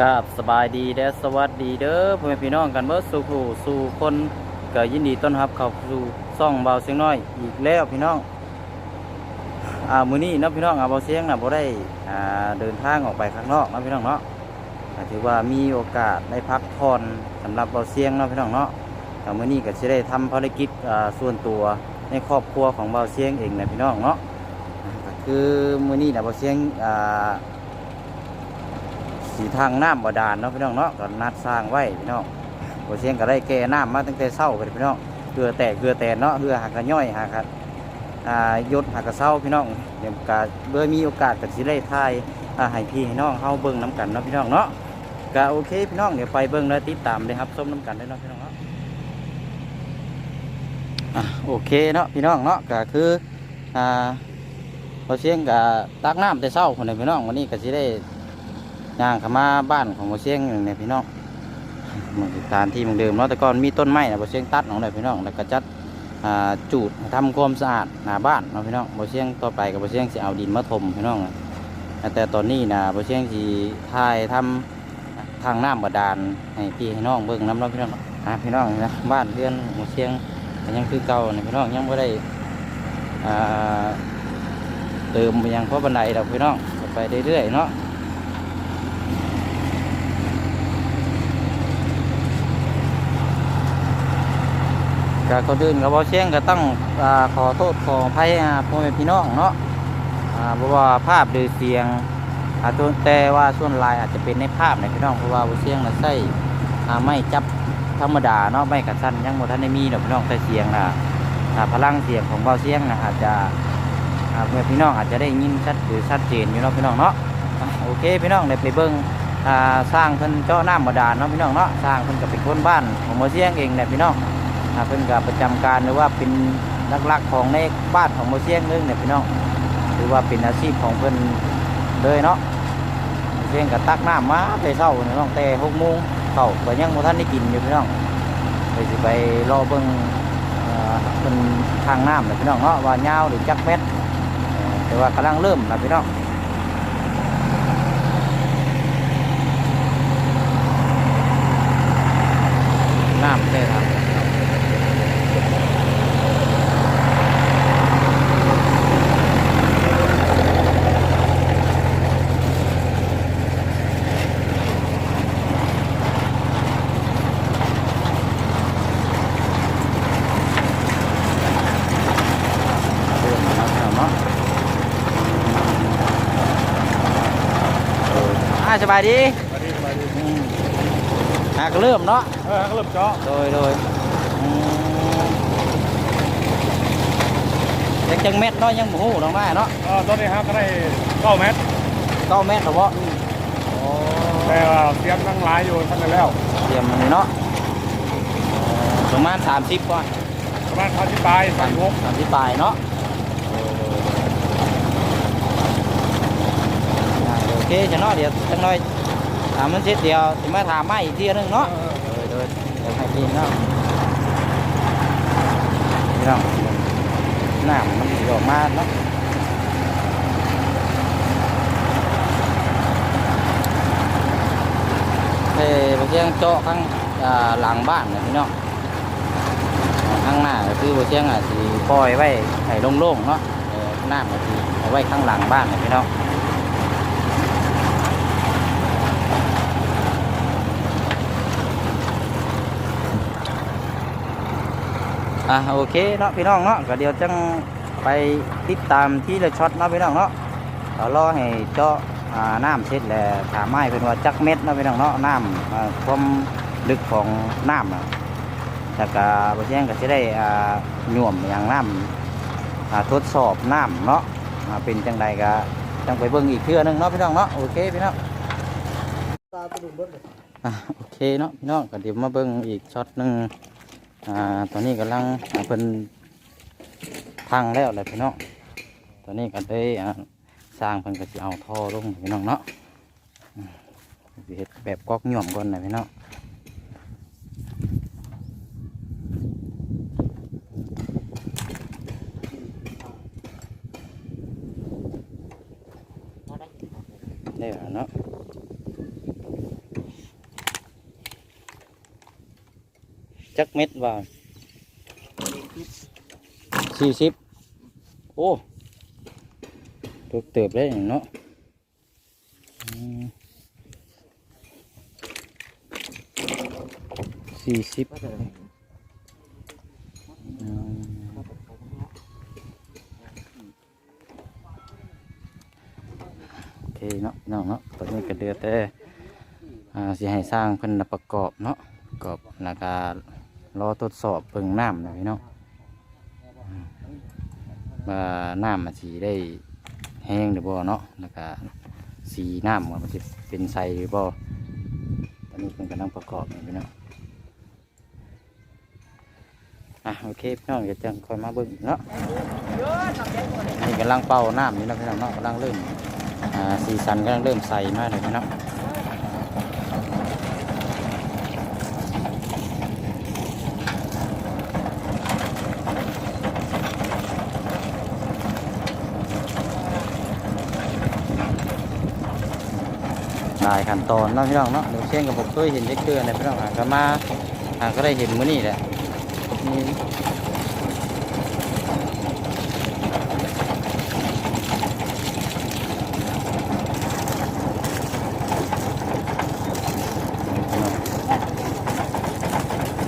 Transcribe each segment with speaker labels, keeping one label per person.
Speaker 1: กับสบายดีและสวัสดีเด้อพ่อแม่พี่น้องกันเบิดสู่ผู้สู่คนก็ยินดีต้อนรับเข้าสู่ซ่องเบาเสียงน้อยอีกแล้วพี่น้องอ่ามื้อนี้เนาะพี่น้องอ่าเบาเสียงน่ะบ่ได้อ่าเดินทางออกไปข้างนอกเนาะพี่น้องเนาะถือว่ามีโอกาสได้พักผ่อนสำหรับเบาเสียงเนาะพี่น้องเนาะก็มื้อนี้ก็สิได้ทำภารกิจอ่าส่วนตัวในครอบครัวของเบาเสียงเองนะพี่น้องเนาะก็คือมื้อนี้น่ะเบาเสียงอ่า สีทางน้ำบาดาลเนาะพี่น้องเนาะก็นัดสร้างไว้พี่น้องบ่เสียงก็ได้แก่น้ำมาตั้งแต่เช้าไปพี่น้องเกลือแตกเกลือแตนเนาะเพื่อหากกระย่อยหากระอ่ายศหากกระเช้าพี่น้องเดี๋ยวก็เบื่อมีโอกาสก็สิได้ทายอ่าให้พี่ให้น้องเฮาเบิ่งน้ำกันเนาะพี่น้องเนาะก็โอเคพี่น้องเดี๋ยวไปเบิ่งและติดตามเลยครับส้มน้ำกันได้เนาะพี่น้องเนาะโอเคเนาะพี่น้องเนาะก็คืออ่าพอเสียงก็ตักน้ำแต่เช้าคนเลยพี่น้องวันนี้ก็สิได้ ย่างข้ามาบ้านของโมเชียงเนี่ยพี่น้องมันสถานที่เหมือนเดิมเนาะแต่ก่อนมีต้นไม้นะโมเชียงตัดของเลยพี่น้องแล้วก็จัดจูดทำความสะอาดหน้าบ้านเนาะพี่น้องโมเชียงต่อไปกับโมเชียงสิเอาดินมาถมพี่น้องแต่ตอนนี้นะโมเชียงสิทายทำทางน้ำบาดาลให้พี่ให้น้องเบิ่งน้ำเนาะพี่น้องอ่าพี่น้องนะบ้านเรือนโมเชียงยังคือเก่านะพี่น้องยังไม่ได้เติมยังเพราะบันไดดอกพี่น้องไปเรื่อยๆเนาะ ก็คนอื่นก็บอเชียงก็ต้องอาขอโทษขออภัยอ่าพ่อแม่พี่น้องเนาะอ่าเพราะว่าภาพหรือเสียงอาจจะแต่ว่าส่วนลายอาจจะเป็นในภาพนะพี่น้องเพราะว่าบอเชียงน่ะใส่อ่าไม่จับธรรมดาเนาะไม่กระสั้นยังบ่ทันได้มีดอกพี่น้องใส่เสียงนะอ่าพลังเสียงของเบาเสียงนะอาจจะอ่าพ่อแม่พี่น้องอาจจะได้ยินชัดหรือชัดเจนอยู่เนาะพี่น้องเนาะอะโอเคพี่น้องได้ไปเบิ่งอ่าสร้างเพิ่นเจาะน้ำบาดาลเนาะพี่น้องเนาะสร้างเพิ่นก็เป็นคนบ้านของเบาเสียงเองแหละพี่น้อง เพิ่นก็ประจำการหรือว่าเป็นหลักๆของในบ้านของโมเสียงนึงเนี่ยพี่น้องหรือว่าเป็นอาชีพของเพิ่นเลยเนาะเสียงก็ตักน้ำมาไปเช้าเนี่ยน้องแต่หกโมงเข้าก็ยังบ่ทันได้กินอยู่พี่น้องไปสิไปรอเบิ่งเอ่อเพิ่นทางน้ำเลยพี่น้องเนาะว่ายาวหรือจักเม็ดแต่ว่ากำลังเริ่มนะพี่น้องน้ำได้ครับ เริ่มมาแล้วครับเนาะอ่าสบายดี
Speaker 2: มาดิมาดิ
Speaker 1: อืมหากเริ่มเนาะ
Speaker 2: เออเขาเริ่มเจาะ
Speaker 1: โดยโดยอืมยังจังเม็ดเนาะยังหมูน้องมาเนาะ
Speaker 2: เออตอนนี้ฮะก็ได้เก้าเมตร
Speaker 1: เก้าเม็ดหรอวะโอ้
Speaker 2: แต่ว่าเตรียมนั่งหลายอยู่ท่านได้แล้ว
Speaker 1: เตรียมมันนี่เนาะเอ่อประมาณสามสิบก่อน
Speaker 2: ประมาณเขาที่ปลายสามหก
Speaker 1: สามสิบปลายเนาะได้โอ เคจะเนาะเดี๋ยวจังน้อยถามมันเสร็จเดียวจะมาถามมาอีกทีนึงเนาะโดยโดยเดี๋ยวให้กินเนาะพี่น้องน้ำมันสิออกมาเนาะเฮ้บางทีเจาะข้างหลังบ้านเนี่ยพี่น้องข้างหน้าคือบางทีอะสิปล่อยไว้ให้โล่งๆเนาะเออน้ำก็สิเอาไว้ข้างหลังบ้านเนี่ยพี่น้อง อะโอเคเนาะพี่น้องเนาะก็เดี๋ยวจังไปติดตามที่ละช็อตเนาะพี่น้องเนาะเรารอให้เจาะน้ำเสร็จแล้วถามไม้เป็นว่าจักเม็ดเนาะพี่น้องเนาะน้ำความลึกของน้ำอะแต่ก็บางทีก็จะได้หน่วมอย่างน้ำทดสอบน้ำเนาะเป็นจังใดก็จังไปเบิ่งอีกเทื่อนึงเนาะพี่น้องเนาะโอเคพี่น้องโอเคเนาะพี่น้องก็เดี๋ยวมาเบิ่งอีกช็อตหนึง อ่าตอนนี้กำลังเป็นพังแล้วแหละพี่น้องตอนนี้ก็ได้อ่าสร้างเพิ่นก็จะเอาท่อลงพี่น้องเนาะเห็ดแบบก๊อกหย่อมก่อนนะพี่น้องได้แล้วเนาะ จักเม็ดว่าสี่สิบโอ้ติบเติบได้เนาะสี่สิบอืมโอเคเนาะน้องเนาะตอนนี้ก็เดือดแต่สิให้สร้างเพิ่นน่ะประกอบเนาะประกอบแล้วก็ รอทดสอบเบิ่งน้ำนะพี่น้องอืมว่าน้ำมันสิได้แห้งหรือบ่เนาะแล้วก็สีน้ำว่ามันสิเป็นใสหรือบ่ตอนนี้เพิ่นกำลังประกอบอยู่พี่น้องอะโอเคพี่น้องเดี๋ยวจังคอยมาเบิ่งเนาะนี่กำลังเป่าน้ำอยู่นะพี่น้องเนาะกำลังเริ่มอ่าสีสันกำลังเริ่มใสมากเลยพี่น้อง ขั้นตอนเนาะพี่น้องเนาะเดี๋ยวเช่นกับผมเคยเห็นเล็กเกือในพี่น้องหาก็มาหาก็ได้เห็นมื้อนี้แหละนี่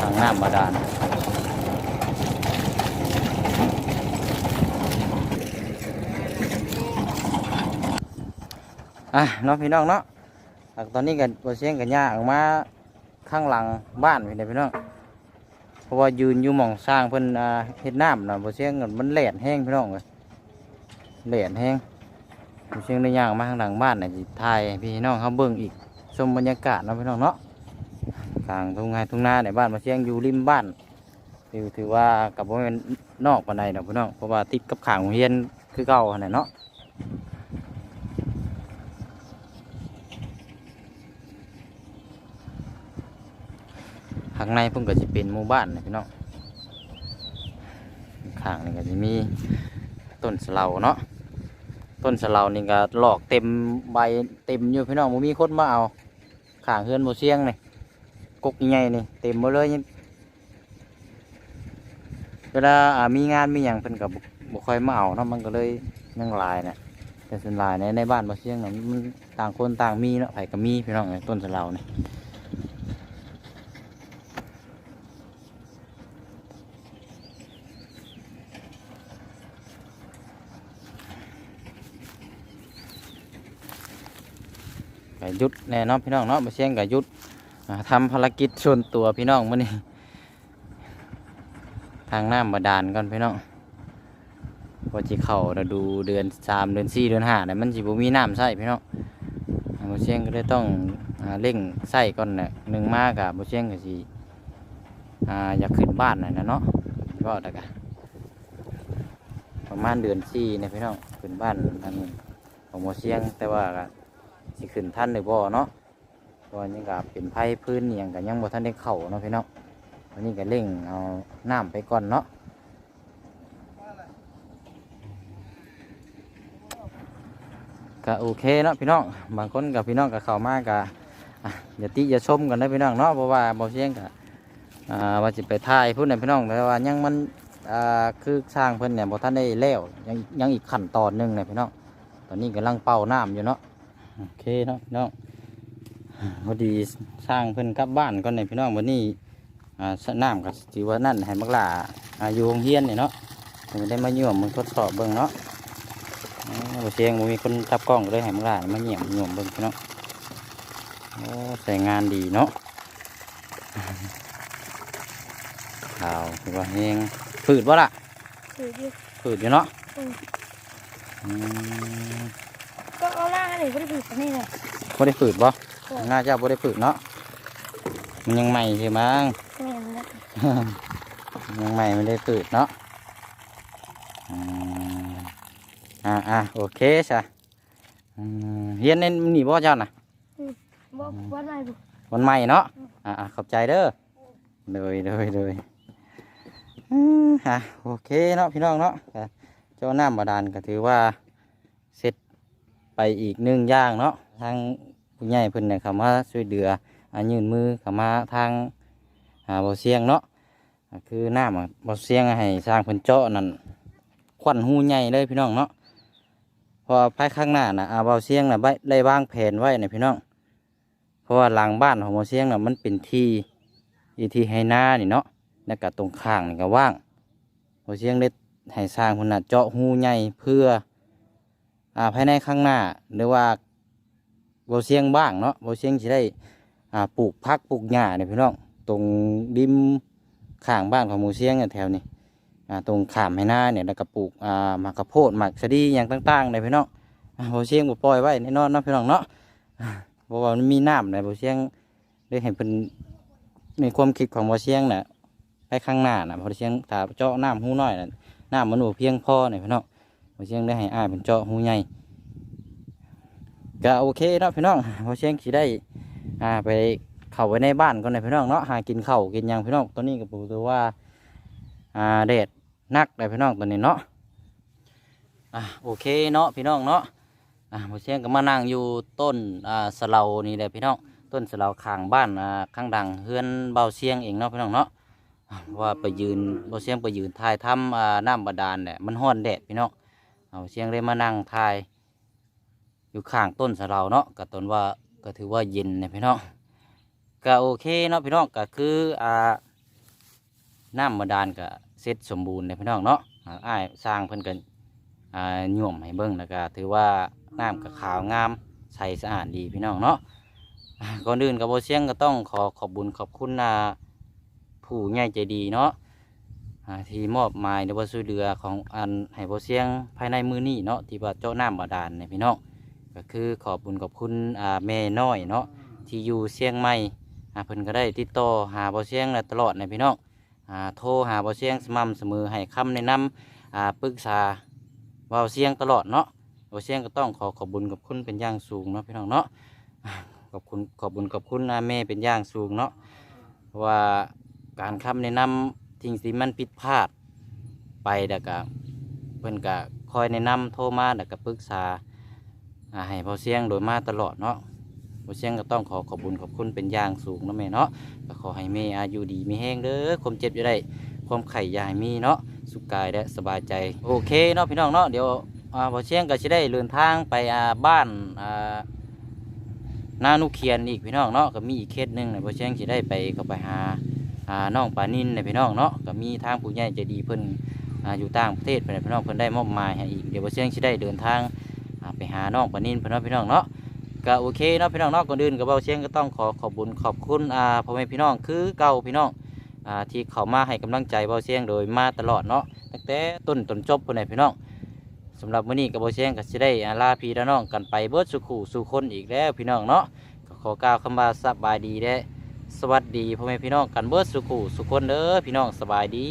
Speaker 1: ทางน้ำบาดาลอะเนาะพี่น้องเนาะ ตอนนี้กันตัวเสียงกันยาออกมาข้างหลังบ้านพี่น้องพี่น้องเพราะว่ายืนอยู่หมองสร้างเพิ่นอ่าเฮ็ดน้ำนะตัวเสียงกันมันแหลนแห้งพี่น้องเลยแหลนแห้งตัวเสียงได้ยาออกมาข้างหลังบ้านน่ะสิถ่ายพี่น้องเขาเบิ่งอีกชมบรรยากาศนะพี่น้องเนาะกลางทุ่งไร่ทุ่งนาในบ้านมาเสียงอยู่ริมบ้านถือว่ากับว่าเป็นนอกปานใดเนาะพี่น้องเพราะว่าติดกับขางโรงเรียนคือเก่าหั่นน่ะเนาะางในเพิ่งก็จะเป็นหมู่บ้านนะพี่น้องข้างนี่ก็จะมีต้นสลาเนาะต้นสลานี่ก็หลอกเต็มใบเต็มอยู่พี่น้องบ่มีคนมาเอาข้างเฮือนโมเสียงนี่กกใหญ่นี่เต็มหมดเลยนี่เวลาอ่ามีงานมีอย่างเพิ่นก็บ่บ่ค่อยมาเอาเนาะมันก็เลยยังลายนะแต่ส่วนลายในในบ้านโมเสียงเน่ะมันต่างคนต่างมีเนาะไผ่ก็มีพี่น้องเอ้ยต้นสลานี่ ก็หยุดแน่นอนพี่น้องเนาะมาเชียงก็หยุดอ่าทำภารกิจส่วนตัวพี่น้องมื้อนี้ทางน้ำบาดาลก่อนพี่น้องว่าจิเข้าน่ะดูเดือนสามเดือนสี่เดือนห้าเนี่ยมันสิบ่มีน้ำใส่พี่น้องอ่ามาเชียงก็เลยต้องอเร่งใส่ก่อนน่ะหนึ่งมากกับมาเชียงก็สิอ่าอยากขึ้นบ้านหน่ะนะเนาะก็แต่กะประมาณเดือนสี่เนี่ยพี่น้องขึ้นบ้านอันของมาเชียงแต่ว่า สิขึ้นท่านหรือบ่เนาะว่ายังกับเป็นไผ่พื้นอหย่างกันยังบ่ท่านได้เข้าเนาะพี่น้องวันนี้ก็เร่งเอาน้ำไปก่อนเนาะก็โอเคเนาะพี่น้องบางคนกับพี่น้องกับเข้ามาก็อะอย่าติอย่าชมกันนะพี่น้องเนาะเพราะว่าบ่เชียงก็อ่าว่าสิไปถ่ายพุ่นน่ะพี่น้องแต่ว่ายังมันอ่าคือสร้างเพิ่นเนี่ยบ่ท่านได้แล้วยังยังอีกขั้นตอนหนึงเนี่ยพี่น้องตอนนี้กำลังเป่าน้ำอยู่เนาะ โอเคเนาะพี่น้องอ่าพอดีสร้างเพิ่นกลับบ้านก่อนในพี่น้องวันนี้อ่าสน้ำกับจีว่านั่นให้มักหลาอาอยู่โรงเรียนนี่เนาะเพิ่นได้มาเยี่ยมมันทดสอบเบิ่งเนาะอ๋อบ่เสียงบ่มีคนจับกล้องก็เลยให้มักหลามาเยี่ยมโยมเบิ่งพี่น้องโอ้ใส่งานดีเนาะข่าวคือว่าเฮงฝืดบ่ล่ะ
Speaker 3: ถือดิ
Speaker 1: ฝืดอยู่เนาะ
Speaker 3: อืม
Speaker 1: อืม
Speaker 3: ก็ เอาล่างให้หน่อยก็ได้ถือกันนี่เลย
Speaker 1: บ่ได้ฝืดบ่
Speaker 3: ก็
Speaker 1: น่าจะบ่ได้ฝืดเนาะมันยังใหม่ใช่มั้ง
Speaker 3: แม่นแล้ว
Speaker 1: ยังใหม่ไม่ได้ฝืดเนาะอืมอ่าอ่าโอเคจ้ะอืมเฮียนในหนีบ่เจ้าน่ะ
Speaker 3: บอกว่าอะไรบุ
Speaker 1: วันใหม่เนาะอ่าอ่าขอบใจเด้อเลยเลยเลยอืมอะโอเคเนาะพี่น้องเนาะก็เจ้าน้ำบาดาลก็ถือว่าเสร็จ ไปอีกหนึ่งอย่างเนาะทางผู้ใหญ่เพิ่นเนี่ยเขามาช่วยเหลืออ่ายื่นมือเขามาทางอ่าบ่เสียงเนาะอ่าคือน้ำอะบ่เสียงให้สร้างเพิ่นเจาะนั่นควันหูใหญ่เลยพี่น้องเนาะเพราะว่าภายข้างหน้าน่ะอาเบาเสียงน่ะไว้ได้วางแผนไว้นะพี่น้อง เพราะว่าหลังบ้านของเบาเสียงน่ะมันเป็นที่อีที่ให้หน้านี่เนาะแล้วก็ตรงข้างนี่ก็ว่างเบาเสียงได้ให้สร้างเพิ่นน่ะเจาะหูใหญ่เพื่อ อ่าภายในข้างหน้าหรือว่าเบเสียงบ้างเนาะเบเสียงสิได้อ่าปลูกพักปลูกหญ้าเนี่ยพี่น้องตรงริมข้างบ้านของหมูเสียงเนี่ยแถวนี้อ่าตรงขามให้หน้าเนี่ยแล้วก็ปลูกอ่าหมากกระโพดหมากสะดีอย่างต่างๆเลยพี่น้องอ่าหมูเสียงบ่ปล่อยไว้แน่นอนเนาะพี่น้องเนาะอ่าเพราะว่ามันมีน้ำเลยหมูเสียงได้เห็นเป็นในความคิดของหมูเสียงน่ะไปข้างหน้าน่ะหมูเสียงถ้าเจาะน้ำหูน้อยน่ะน้ำมันบ่เพียงพอเนี่ยพี่น้อง เสียงได้ให้อ้ายเป็นเจาะหูใหญ่ก็โอเคเนาะพี่น้องหมูเสียงสิได้อ่าไปเข้าไว้ในบ้านก่อนนะพี่น้องเนาะหากินข้าวกินหยังพี่น้องตอนนี้ก็บอกตัวว่าอ่าแดดนักเลยพี่น้องตอนนี้เนาะอะโอเคเนาะพี่น้องเนาะอะผมเชียงก็มานั่งอยู่ต้นอ่าสะเลานี่แหละพี่น้องต้นสะเลาข้างบ้านอ่าข้างดังเฮือนเบาเชียงเองเนาะพี่น้องเนาะว่าไปยืนบาเชียงไปยืนถ่ายทำอ่าน้ำบาดาลเนี่ยมันห้อนแดดพี่น้อง เอาเชียงเลยมานั่งถ่าย อยู่ข้างต้นสะเลาเนาะก็ตนว่าก็ถือว่าเย็นเนี่ยพี่น้องก็โอเคเนาะพี่น้องก็คืออ่าน้ำบาดาลก็เสร็จสมบูรณ์เลยพี่น้องเนาะอ้ายสร้างเพิ่นกันอ่าโย่วมให้เบิ่งแล้วก็ถือว่าน้ำก็ขาวงามใสสะอาดดีพี่น้องเนาะก่อนอื่นกับโบเชียงก็ต้องขอขอบบุญขอบคุณอ่าผู้ใหญ่ใจดีเนาะ ที่มอบหมายในวัสดุเรือของอันให้โบเชียงภายในมือนี้เนาะที่ว่าเจ้าน้ำบาดาลเนี่ยพี่น้องก็คือขอบบุญขอบคุณอ่าแม่น้อยเนาะที่อยู่เชียงใหม่อ่าเพิ่นก็ได้ติดต่อหาเบาเสียงตลอดในพี่น้องอ่าโทรหาเบาเสียงสม่ำเสมอให้คำแนะนำอ่าปรึกษาเบาเสียงตลอดเนาะเบาเสียงก็ต้องขอขอบคุญขอบคุณเป็นอย่างสูงเนาะพี่น้องเนาะขอบคุณขอบคุญขอบคุณแม่เป็นอย่างสูงเนาะเพราะว่าการคำแนะนำ ทิ้งสิมันผิดพลาดไปแล้วก็เพิ่นก็คอยแนะนำโทรมาแล้วก็ปรึกษาอ่าให้เบาเสียงโดยมาตลอดเนาะผู้เชียงก็ต้องขอขอบคุญขอบคุณเป็นอย่างสูงเนาะแม่เนาะก็ขอให้แม่อายุดีมีแห้งเด้อความเจ็บจะได้ ความไข่ยาให้มีเนาะสุขกายและสบายใจโอเคเนาะพี่น้องเนาะเดี๋ยวพอเชียงก็จะได้เดินทางไปบ้านนานุเคียนอีกพี่น้องเนาะก็มีอีกเคสหนึ่งนะผู้เชียงจะได้ไปเข้าไปหา น้องปานินในพี่น้องเนาะก็มีทางผู้ใหญ่ใจดีเพิ่นออยู่ต่างประเทศเพิ่นนพี่น้องเพิ่นได้มอบหมายให้อีกเดี๋ยวเชียงจะได้เดินทางไปหาน้องปานินพิ่นเนาะพี่น้องเนาะก็โอเคเนาะพี่น้องเนาะก่อนอื่นกับเบาเชียงก็ต้องขอขอบคุญขอบคุณอ่าพ่อแม่พี่น้องคือเก่าพี่น้องอ่าที่เขามาให้กำลังใจเบาเชียงโดยมาตลอดเนาะตั้งแต่ต้นจนจบคนไหนพี่น้องสำหรับมื้อนี้กับเบาเชียงก็สิได้ลาพี่และน้องกันไปเบิดสุขูสู่คนอีกแล้วพี่น้องเนาะก็ขอกล่าวคำว่าสบายดีและ สวัสดีพ่อแม่พี่น้องกันเบิดสุขุสุขคนเด้อพี่น้องสบายดี